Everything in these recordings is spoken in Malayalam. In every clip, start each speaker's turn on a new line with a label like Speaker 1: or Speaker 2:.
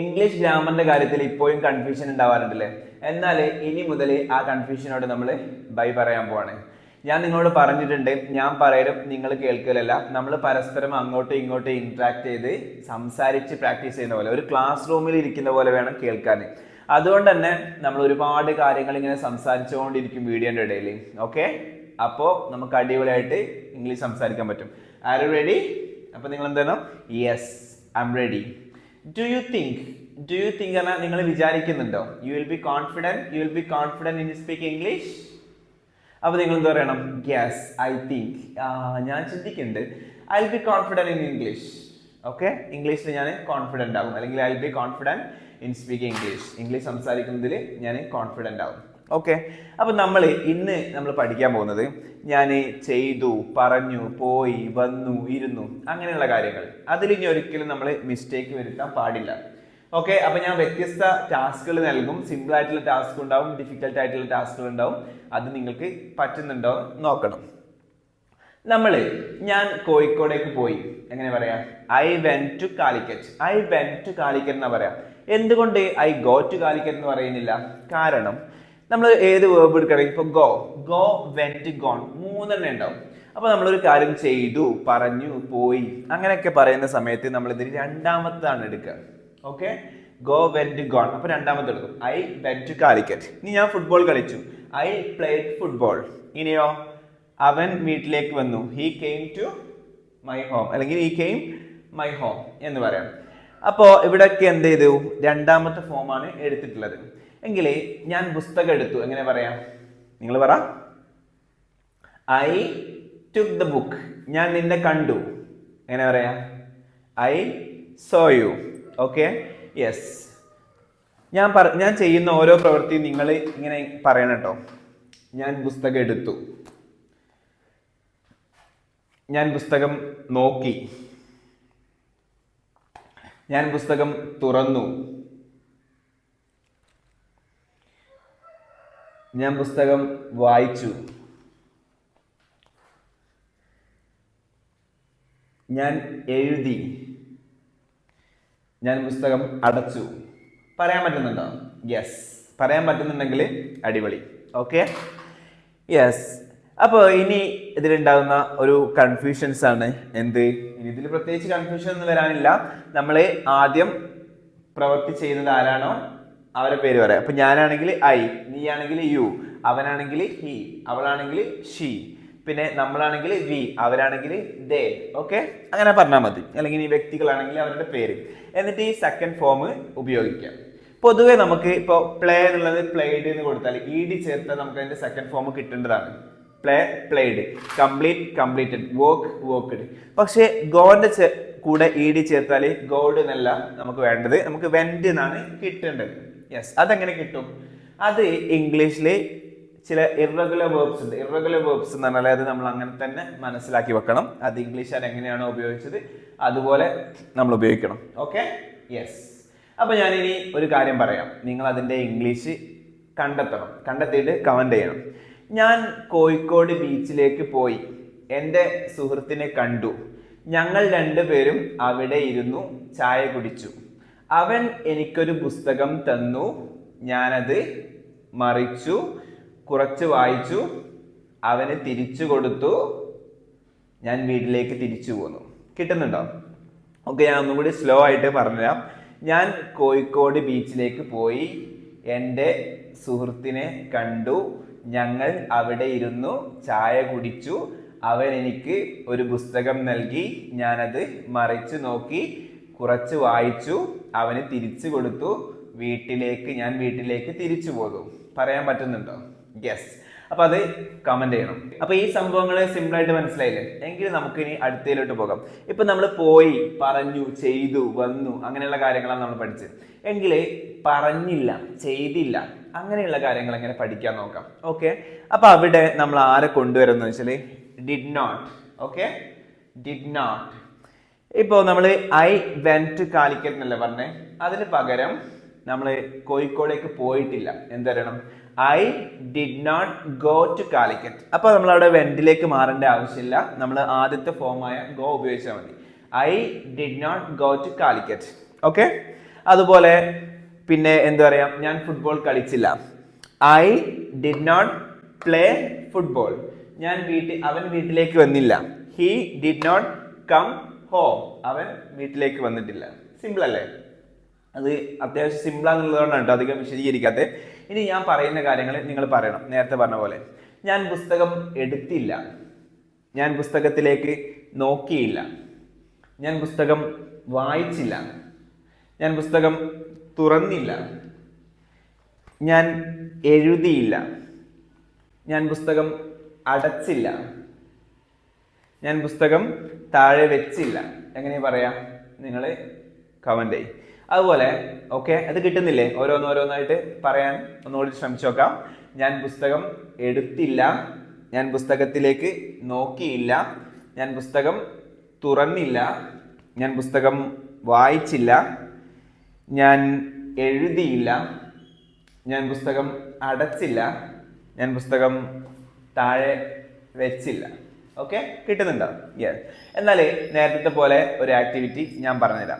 Speaker 1: ഇംഗ്ലീഷ് ഗ്രാമറിന്റെ കാര്യത്തിൽ ഇപ്പോഴും കൺഫ്യൂഷൻ ഉണ്ടാവാറുണ്ടല്ലേ? എന്നാൽ ഇനി മുതൽ ആ കൺഫ്യൂഷനോട് നമ്മൾ ബൈ പറയാൻ പോവാണ്. ഞാൻ നിങ്ങളോട് പറഞ്ഞിട്ടുണ്ട് ഞാൻ പറയലും നിങ്ങൾ കേൾക്കലല്ല നമ്മൾ പരസ്പരം അങ്ങോട്ടും ഇങ്ങോട്ടും ഇൻട്രാക്ട് ചെയ്ത് സംസാരിച്ച് പ്രാക്ടീസ് ചെയ്യുന്ന പോലെ ഒരു ക്ലാസ് റൂമിൽ ഇരിക്കുന്ന പോലെ വേണം കേൾക്കാൻ അതുകൊണ്ട് തന്നെ നമ്മൾ ഒരുപാട് കാര്യങ്ങൾ ഇങ്ങനെ സംസാരിച്ചുകൊണ്ടിരിക്കും വീഡിയോന്റെ ഇടയിൽ. ഓക്കെ അപ്പോൾ നമുക്ക് അടിപൊളിയായിട്ട് ഇംഗ്ലീഷ് സംസാരിക്കാൻ പറ്റും. ആരും റെഡി അപ്പോൾ നിങ്ങൾ എന്താണ് yes I am ready do you think do you think എന്നാൽ നിങ്ങൾ വിചാരിക്കുന്നുണ്ടോ? You will be confident you will be confident in speak English അപ്പോൾ നിങ്ങൾ എന്ത് പറയണം? ഗ്യാസ് ഐ തിങ്ക് ഞാൻ ചിന്തിക്കുന്നുണ്ട്. I will be confident in English okay ഇംഗ്ലീഷിൽ ഞാൻ കോൺഫിഡന്റ് ആകും അല്ലെങ്കിൽ I will be confident in speaking English English സംസാരിക്കുന്നതിൽ ഞാൻ കോൺഫിഡന്റ് ആകും ഓക്കെ. അപ്പം നമ്മൾ ഇന്ന് നമ്മൾ പഠിക്കാൻ പോകുന്നത് ഞാൻ ചെയ്തു പറഞ്ഞു പോയി വന്നു ഇരുന്നു അങ്ങനെയുള്ള കാര്യങ്ങൾ. അതിൽ ഇനി ഒരിക്കലും നമ്മൾ മിസ്റ്റേക്ക് വരുത്താൻ പാടില്ല. ഓക്കെ അപ്പൊ ഞാൻ വ്യത്യസ്ത ടാസ്കുകൾ നൽകും. സിമ്പിൾ ആയിട്ടുള്ള ടാസ്ക് ഉണ്ടാവും ഡിഫിക്കൽട്ട് ആയിട്ടുള്ള ടാസ്കുകൾ ഉണ്ടാവും. അത് നിങ്ങൾക്ക് പറ്റുന്നുണ്ടോ നോക്കണം. നമ്മൾ ഞാൻ കോഴിക്കോടേക്ക് പോയി. എങ്ങനെ പറയാം? I went to Calicut I went to Calicut എന്നാ പറയാം? എന്തുകൊണ്ട് ഐ ഗോ ടു കാലിക്കറ്റ് എന്ന് പറയുന്നില്ല? കാരണം നമ്മൾ ഏത് വേർബ് എടുക്കണം ഇപ്പൊ ഗോ ഗോ വെന്റ് ഗോൺ മൂന്നെണ്ണം ഉണ്ടാവും. അപ്പൊ നമ്മളൊരു കാര്യം ചെയ്തു പറഞ്ഞു പോയി. അങ്ങനെയൊക്കെ പറയുന്ന സമയത്ത് നമ്മൾ ഇതിന് രണ്ടാമത്താണ് എടുക്കുക. ഓക്കെ ഗോ വെന്റ് ഗോൺ അപ്പൊ രണ്ടാമത്തെ എടുക്കും ഐ വെന്റ് കാലിക്കറ്റ് ഇനി ഞാൻ ഫുട്ബോൾ കളിച്ചു. ഐ പ്ലേഡ് ഫുട്ബോൾ ഇനിയോ? അവൻ വീട്ടിലേക്ക് വന്നു. He came to my home അല്ലെങ്കിൽ ഹി കെയിം മൈ ഹോം എന്ന് പറയാം. അപ്പോൾ ഇവിടെയൊക്കെ എന്ത് ചെയ്തു? രണ്ടാമത്തെ ഫോമാണ് എടുത്തിട്ടുള്ളത്. എങ്കിൽ ഞാൻ പുസ്തകം എടുത്തു. എങ്ങനെ പറയാം? നിങ്ങൾ പറ. ഐ ടുക്ക് ദ ബുക്ക് ഞാൻ നിന്നെ കണ്ടു. എങ്ങനെ പറയാം? I saw you okay yes ഞാൻ പറ ഞാൻ ചെയ്യുന്ന ഓരോ പ്രവൃത്തിയും നിങ്ങൾ ഇങ്ങനെ പറയണം കേട്ടോ. ഞാൻ പുസ്തകം എടുത്തു. ഞാൻ പുസ്തകം നോക്കി. ഞാൻ പുസ്തകം തുറന്നു. ഞാൻ പുസ്തകം വായിച്ചു. ഞാൻ എഴുതി. ഞാൻ പുസ്തകം അടച്ചു. പറയാൻ പറ്റുന്നുണ്ടോ? യെസ് പറയാൻ പറ്റുന്നുണ്ടെങ്കിൽ അടിപൊളി. ഓക്കെ യെസ് അപ്പോൾ ഇനി ഇതിലുണ്ടാകുന്ന ഒരു കൺഫ്യൂഷൻസ് ആണ്. എന്ത്? ഇനി ഇതിൽ പ്രത്യേകിച്ച് കൺഫ്യൂഷൻ ഒന്നും വരാനില്ല. നമ്മൾ ആദ്യം പ്രവൃത്തി ചെയ്യുന്നത് ആരാണോ? അവരെ പേര് പറയാം. അപ്പൊ ഞാനാണെങ്കിൽ ഐ നീ ആണെങ്കിൽ യു അവനാണെങ്കിൽ ഹി അവളാണെങ്കിൽ ഷീ പിന്നെ നമ്മളാണെങ്കിൽ വി അവരാണെങ്കിൽ ദേ ഓക്കെ? അങ്ങനെ പറഞ്ഞാൽ മതി. അല്ലെങ്കിൽ ഈ വ്യക്തികളാണെങ്കിൽ അവരുടെ പേര്. എന്നിട്ട് ഈ സെക്കൻഡ് ഫോം ഉപയോഗിക്കാം പൊതുവേ നമുക്ക് ഇപ്പോൾ പ്ലേ എന്നുള്ളത് പ്ലേഡ് എന്ന് കൊടുത്താൽ ഇ ഡി ചേർത്താൽ നമുക്ക് അതിന്റെ second form കിട്ടേണ്ടതാണ്. Play played complete completed work worked പക്ഷേ ഗോന്റെ കൂടെ ഇ ഡി ചേർത്താൽ ഗോഡ് എന്നല്ല നമുക്ക് വേണ്ടത്. നമുക്ക് വെൻഡ് എന്നാണ് കിട്ടേണ്ടത്. യെസ് അതെങ്ങനെ കിട്ടും? അത് ഇംഗ്ലീഷിൽ ചില ഇറഗുലർ വേർബ്സ് ഉണ്ട്. ഇറഗുലർ വേർബ്സ് എന്ന് പറഞ്ഞാൽ അത് നമ്മൾ അങ്ങനെ തന്നെ മനസ്സിലാക്കി വെക്കണം. അത് ഇംഗ്ലീഷുകാർ എങ്ങനെയാണോ ഉപയോഗിച്ചത് അതുപോലെ നമ്മൾ ഉപയോഗിക്കണം. ഓക്കെ യെസ് അപ്പൊ ഞാനിനി ഒരു കാര്യം പറയാം. നിങ്ങൾ അതിന്റെ ഇംഗ്ലീഷ് കണ്ടെത്തണം. കണ്ടെത്തിയിട്ട് കമന്റ് ചെയ്യണം. ഞാൻ കോഴിക്കോട് ബീച്ചിലേക്ക് പോയി. എന്റെ സുഹൃത്തിനെ കണ്ടു. ഞങ്ങൾ രണ്ടുപേരും അവിടെ ഇരുന്നു ചായ കുടിച്ചു. അവൻ എനിക്കൊരു പുസ്തകം തന്നു. ഞാനത് മറിച്ചു കുറച്ച് വായിച്ചു അവന് തിരിച്ചു കൊടുത്തു. ഞാൻ വീട്ടിലേക്ക് തിരിച്ചു പോന്നു. കിട്ടുന്നുണ്ടോ? ഓക്കെ ഞാൻ ഒന്നും കൂടി സ്ലോ ആയിട്ട് പറഞ്ഞുതരാം. ഞാൻ കോഴിക്കോട് ബീച്ചിലേക്ക് പോയി. എന്റെ സുഹൃത്തിനെ കണ്ടു. ഞങ്ങൾ അവിടെ ഇരുന്നു ചായ കുടിച്ചു. അവൻ എനിക്ക് ഒരു പുസ്തകം നൽകി. ഞാനത് മറിച്ചു നോക്കി കുറച്ച് വായിച്ചു. അവന് തിരിച്ചു കൊടുത്തു. വീട്ടിലേക്ക് ഞാൻ വീട്ടിലേക്ക് തിരിച്ചു പോകും. പറയാൻ പറ്റുന്നുണ്ടോ? യെസ് അപ്പൊ അത് കമന്റ് ചെയ്യണം. അപ്പൊ ഈ സംഭവങ്ങൾ സിമ്പിൾ ആയിട്ട് മനസ്സിലായില്ലേ? എങ്കിൽ നമുക്ക് ഇനി അടുത്തയിലോട്ട് പോകാം. ഇപ്പൊ നമ്മൾ പോയി പറഞ്ഞു ചെയ്തു വന്നു അങ്ങനെയുള്ള കാര്യങ്ങളാണ് നമ്മൾ പഠിച്ചത്. എങ്കിൽ പറഞ്ഞില്ല ചെയ്തില്ല അങ്ങനെയുള്ള കാര്യങ്ങൾ എങ്ങനെ പഠിക്കാൻ നോക്കാം. ഓക്കെ അപ്പൊ അവിടെ നമ്മൾ ആരെ കൊണ്ടുവരുന്നത് വെച്ചാൽ did not okay did not ഇപ്പോൾ നമ്മൾ ഐ വെന്റ് കാലിക്കറ്റ് എന്നല്ലേ പറഞ്ഞേ? അതിന് പകരം നമ്മൾ കോഴിക്കോടേക്ക് പോയിട്ടില്ല. എന്തരണം I did not go to Calicut. അപ്പോൾ നമ്മൾ അവിടെ വെന്റിലേക്ക് മാറേണ്ട ആവശ്യമില്ല. നമ്മൾ ആദ്യത്തെ ഫോമായ ഗോ ഉപയോഗിച്ചാൽ മതി. I did not go to Calicut. Okay അതുപോലെ പിന്നെ എന്താ പറയാ? ഞാൻ football കളിച്ചില്ല. I did not play football ഞാൻ വീട്ടിൽ അവൻ വീട്ടിലേക്ക് വന്നില്ല. He did not come home അവൻ വീട്ടിലേക്ക് വന്നിട്ടില്ല. സിമ്പിൾ അല്ലേ? അത് അത്യാവശ്യം സിമ്പിൾ ആണെന്നുള്ളതുകൊണ്ടാണ് കേട്ടോ അധികം വിശദീകരിക്കാത്തത് ഇനി ഞാൻ പറയുന്ന കാര്യങ്ങൾ നിങ്ങൾ പറയണം. നേരത്തെ പറഞ്ഞ പോലെ. ഞാൻ പുസ്തകം എടുത്തില്ല. ഞാൻ പുസ്തകത്തിലേക്ക് നോക്കിയില്ല. ഞാൻ പുസ്തകം വായിച്ചില്ല. ഞാൻ പുസ്തകം തുറന്നില്ല. ഞാൻ എഴുതിയില്ല. ഞാൻ പുസ്തകം അടച്ചില്ല. ഞാൻ പുസ്തകം താഴെ വെച്ചില്ല. എങ്ങനെ പറയാം? നിങ്ങൾ കമന്റ് ചെയ്യും. അതുപോലെ ഓക്കെ അത് കിട്ടുന്നില്ലേ? ഓരോന്നോരോന്നായിട്ട് പറയാൻ ഒന്നുകൂടി ശ്രമിച്ചു നോക്കാം. ഞാൻ പുസ്തകം എടുത്തില്ല. ഞാൻ പുസ്തകത്തിലേക്ക് നോക്കിയില്ല. ഞാൻ പുസ്തകം തുറന്നില്ല. ഞാൻ പുസ്തകം വായിച്ചില്ല. ഞാൻ എഴുതിയില്ല. ഞാൻ പുസ്തകം അടച്ചില്ല. ഞാൻ പുസ്തകം താഴെ വെച്ചില്ല. ഓക്കെ കിട്ടുന്നുണ്ടോ? യെസ് എന്നാൽ നേരത്തെ പോലെ ഒരു ആക്ടിവിറ്റി ഞാൻ പറഞ്ഞുതരാം.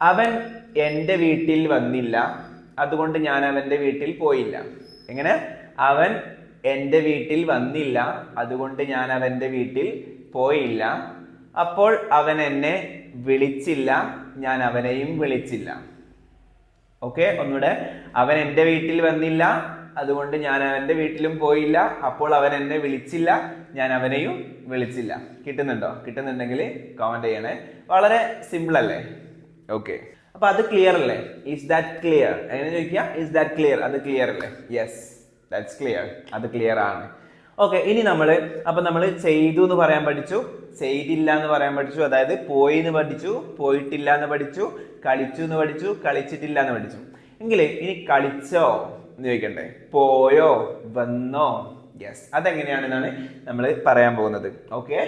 Speaker 1: അവൻ എന്റെ വീട്ടിൽ വന്നില്ല. അതുകൊണ്ട് ഞാൻ അവന്റെ വീട്ടിൽ പോയില്ല. എങ്ങനെ? അവൻ എന്റെ വീട്ടിൽ വന്നില്ല. അതുകൊണ്ട് ഞാൻ അവന്റെ വീട്ടിൽ പോയില്ല. അപ്പോൾ അവൻ എന്നെ വിളിച്ചില്ല. ഞാൻ അവനെയും വിളിച്ചില്ല. ഓക്കെ ഒന്നുകൂടെ. അവൻ എന്റെ വീട്ടിൽ വന്നില്ല. അതുകൊണ്ട് ഞാൻ അവന്റെ വീട്ടിലും പോയില്ല. അപ്പോൾ അവൻ എന്നെ വിളിച്ചില്ല. ഞാൻ അവനെയും വിളിച്ചില്ല. കിട്ടുന്നുണ്ടോ? കിട്ടുന്നുണ്ടെങ്കിൽ കമന്റ് ചെയ്യണേ. വളരെ സിമ്പിൾ അല്ലേ? ഓക്കെ അപ്പൊ അത് ക്ലിയർ അല്ലേ? ഈസ് ദാറ്റ് ക്ലിയർ എങ്ങനെ ചോദിക്കുക ഈസ് ദാറ്റ് ക്ലിയർ അത് ക്ലിയർ അല്ലേ? യെസ് ദാറ്റ്സ് ക്ലിയർ അത് ക്ലിയർ ആണ്. ഓക്കെ ഇനി നമ്മൾ അപ്പൊ നമ്മൾ ചെയ്തു എന്ന് പറയാൻ പഠിച്ചു. ചെയ്തില്ല എന്ന് പറയാൻ പഠിച്ചു. അതായത് പോയി എന്ന് പഠിച്ചു പോയിട്ടില്ല എന്ന് പഠിച്ചു കളിച്ചു എന്ന് പഠിച്ചു കളിച്ചിട്ടില്ല എന്ന് പഠിച്ചു. എങ്കിൽ ഇനി കളിച്ചോ? എന്ന് ചോദിക്കണ്ടേ? പോയോ? വന്നോ? യെസ് അതെങ്ങനെയാണെന്നാണ് നമ്മൾ പറയാൻ പോകുന്നത്. ഓക്കെ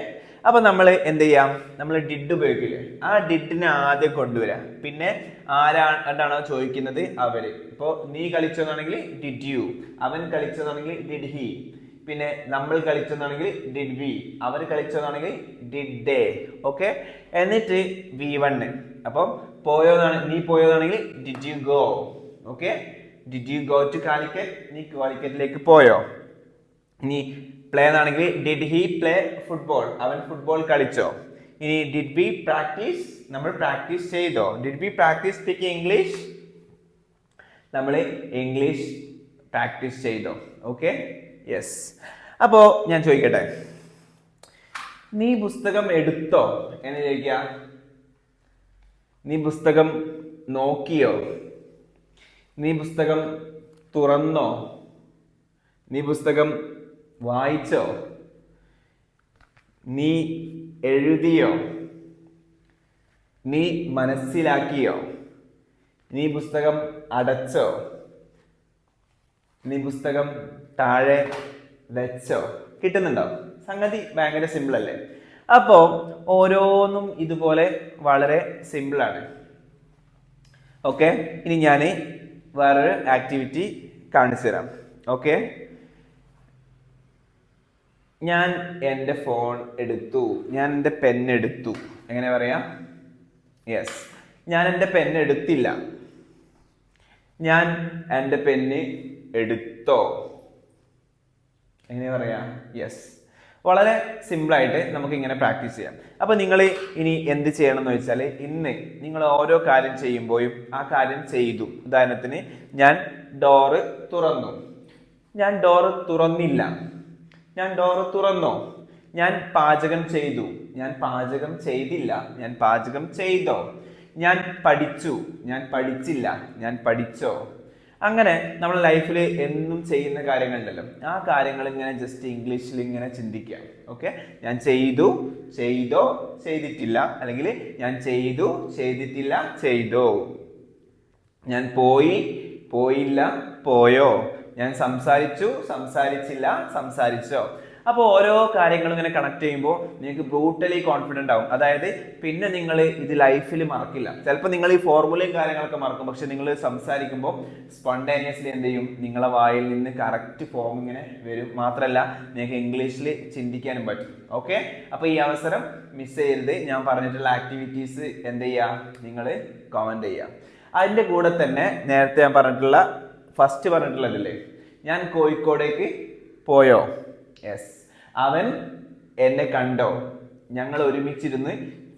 Speaker 1: അപ്പൊ നമ്മൾ എന്ത് ചെയ്യാം? നമ്മൾ ഡിഡ് ഉപയോഗിക്കില്ലേ? ആ ഡിഡിനെ ആദ്യം കൊണ്ടുവരാം. പിന്നെ ആരാണ്ടാണോ ചോദിക്കുന്നത്? അവർ. ഇപ്പോ നീ കളിച്ചതാണെങ്കിൽ ഡിഡ് യു അവൻ കളിച്ചതാണെങ്കിൽ ഡിഡ് ഹി പിന്നെ നമ്മൾ കളിച്ചതാണെങ്കിൽ ഡിഡ് വി അവർ കളിച്ചതാണെങ്കിൽ ഡിഡ് ഡേ ഓക്കെ എന്നിട്ട് വി വണ് അപ്പം പോയോന്നാണ് നീ പോയതാണെങ്കിൽ did you go okay did you go to Calicut നീ കാലിക്കറ്റിലേക്ക് പോയോ? ഇനി പ്ലേ എന്നാണെങ്കിൽ ഡിഡ് ഹി പ്ലേ ഫുട്ബോൾ അവൻ ഫുട്ബോൾ കളിച്ചോ? ഇനി ഡിഡ് ബി പ്രാക്ടീസ് നമ്മൾ പ്രാക്ടീസ് ചെയ്തോ? Did we practice speak English നമ്മൾ ഇംഗ്ലീഷ് പ്രാക്ടീസ് ചെയ്തോ? ഓക്കെ യെസ് അപ്പോൾ ഞാൻ ചോദിക്കട്ടെ. നീ പുസ്തകം എടുത്തോ? എന്ന് ചോദിക്കുക? നീ പുസ്തകം നോക്കിയോ? നീ പുസ്തകം തുറന്നോ? നീ പുസ്തകം വായിച്ചോ? നീ എഴുതിയോ? നീ മനസ്സിലാക്കിയോ? നീ പുസ്തകം അടച്ചോ? നീ പുസ്തകം താഴെ വെച്ചോ? കിട്ടുന്നുണ്ടോ? സംഗതി ഭയങ്കര സിമ്പിൾ അല്ലേ അപ്പോൾ ഓരോന്നും ഇതുപോലെ വളരെ സിമ്പിളാണ്. ഓക്കെ? ഇനി ഞാൻ വേറൊരു ആക്ടിവിറ്റി കാണിച്ചു തരാം. ഓക്കെ ഞാൻ എന്റെ ഫോൺ എടുത്തു. ഞാൻ എന്റെ പെൻ എടുത്തു. എങ്ങനെ പറയാം? യെസ് ഞാൻ എന്റെ പെൻ എടുത്തില്ല. ഞാൻ എന്റെ പെന്ന് എടുത്തോ? എങ്ങനെ പറയാം? യെസ് വളരെ സിമ്പിളായിട്ട് നമുക്ക് ഇങ്ങനെ പ്രാക്ടീസ് ചെയ്യാം. അപ്പോൾ നിങ്ങൾ ഇനി എന്ത് ചെയ്യണം എന്ന് വെച്ചാൽ ഇന്ന് നിങ്ങൾ ഓരോ കാര്യം ചെയ്യുമ്പോഴും ആ കാര്യം ചെയ്തു. ഉദാഹരണത്തിന് ഞാൻ ഡോറ് തുറന്നു. ഞാൻ ഡോറ് തുറന്നില്ല. ഞാൻ ഡോറ് തുറന്നോ? ഞാൻ പാചകം ചെയ്തു. ഞാൻ പാചകം ചെയ്തില്ല. ഞാൻ പാചകം ചെയ്തോ? ഞാൻ പഠിച്ചു. ഞാൻ പഠിച്ചില്ല. ഞാൻ പഠിച്ചോ? അങ്ങനെ നമ്മൾ ലൈഫിൽ എന്നും ചെയ്യുന്ന കാര്യങ്ങളുണ്ടല്ലോ. ആ കാര്യങ്ങൾ ഇങ്ങനെ ജസ്റ്റ് ഇംഗ്ലീഷിൽ ഇങ്ങനെ ചിന്തിക്കുക. ഓക്കെ ഞാൻ ചെയ്തു ചെയ്തോ ചെയ്തിട്ടില്ല. അല്ലെങ്കിൽ ഞാൻ ചെയ്തു ചെയ്തിട്ടില്ല ചെയ്തോ. ഞാൻ പോയി പോയില്ല പോയോ. ഞാൻ സംസാരിച്ചു സംസാരിച്ചില്ല സംസാരിച്ചോ. അപ്പോൾ ഓരോ കാര്യങ്ങളും ഇങ്ങനെ കണക്ട് ചെയ്യുമ്പോൾ നിങ്ങൾക്ക് ബ്രൂട്ടലി കോൺഫിഡന്റ് ആവും. അതായത് പിന്നെ നിങ്ങൾ ഇത് ലൈഫിൽ മറക്കില്ല. ചിലപ്പോൾ നിങ്ങൾ ഈ ഫോർമുലയും കാര്യങ്ങളൊക്കെ മറക്കും. പക്ഷെ നിങ്ങൾ സംസാരിക്കുമ്പോൾ സ്പോണ്ടേനിയസ്ലി എന്ത് ചെയ്യും? നിങ്ങളെ വായിൽ നിന്ന് കറക്റ്റ് ഫോം ഇങ്ങനെ വരും. മാത്രമല്ല നിങ്ങൾക്ക് ഇംഗ്ലീഷിൽ ചിന്തിക്കാനും പറ്റും. ഓക്കെ അപ്പോൾ ഈ അവസരം മിസ് ചെയ്യരുത്. ഞാൻ പറഞ്ഞിട്ടുള്ള ആക്ടിവിറ്റീസ് എന്ത് ചെയ്യുക നിങ്ങൾ കമന്റ് ചെയ്യുക അതിന്റെ കൂടെ തന്നെ നേരത്തെ ഞാൻ പറഞ്ഞിട്ടുള്ള ഫസ്റ്റ് പറഞ്ഞിട്ടുള്ളതല്ലേ ഞാൻ കോഴിക്കോടേക്ക് പോയോ? യെസ് അവൻ എന്നെ കണ്ടോ? ഞങ്ങൾ ഒരുമിച്ചിരുന്ന്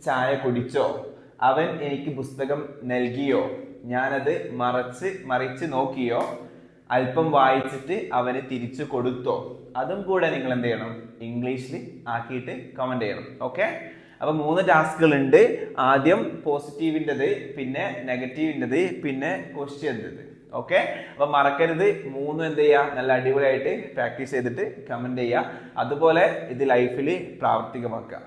Speaker 1: ചായ കുടിച്ചോ? അവൻ എനിക്ക് പുസ്തകം നൽകിയോ? ഞാനത് മറച്ച് മറിച്ച് നോക്കിയോ? അല്പം വായിച്ചിട്ട് അവന് തിരിച്ചു കൊടുത്തോ? അതും കൂടെ നിങ്ങൾ എന്ത് ചെയ്യണം? ഇംഗ്ലീഷിൽ ആക്കിയിട്ട് കമന്റ് ചെയ്യണം. ഓക്കെ അപ്പം മൂന്ന് ടാസ്കുകൾ ഉണ്ട്. ആദ്യം പോസിറ്റീവിന്റെത് പിന്നെ നെഗറ്റീവിന്റെത് പിന്നെ ക്വസ്റ്റ്യന്റെത് ഓക്കെ അപ്പൊ മറക്കരുത്. മൂന്നും എന്ത് ചെയ്യുക നല്ല അടിപൊളിയായിട്ട് പ്രാക്ടീസ് ചെയ്തിട്ട് കമന്റ് ചെയ്യുക അതുപോലെ ഇത് ലൈഫിൽ പ്രാവർത്തികമാക്കുക.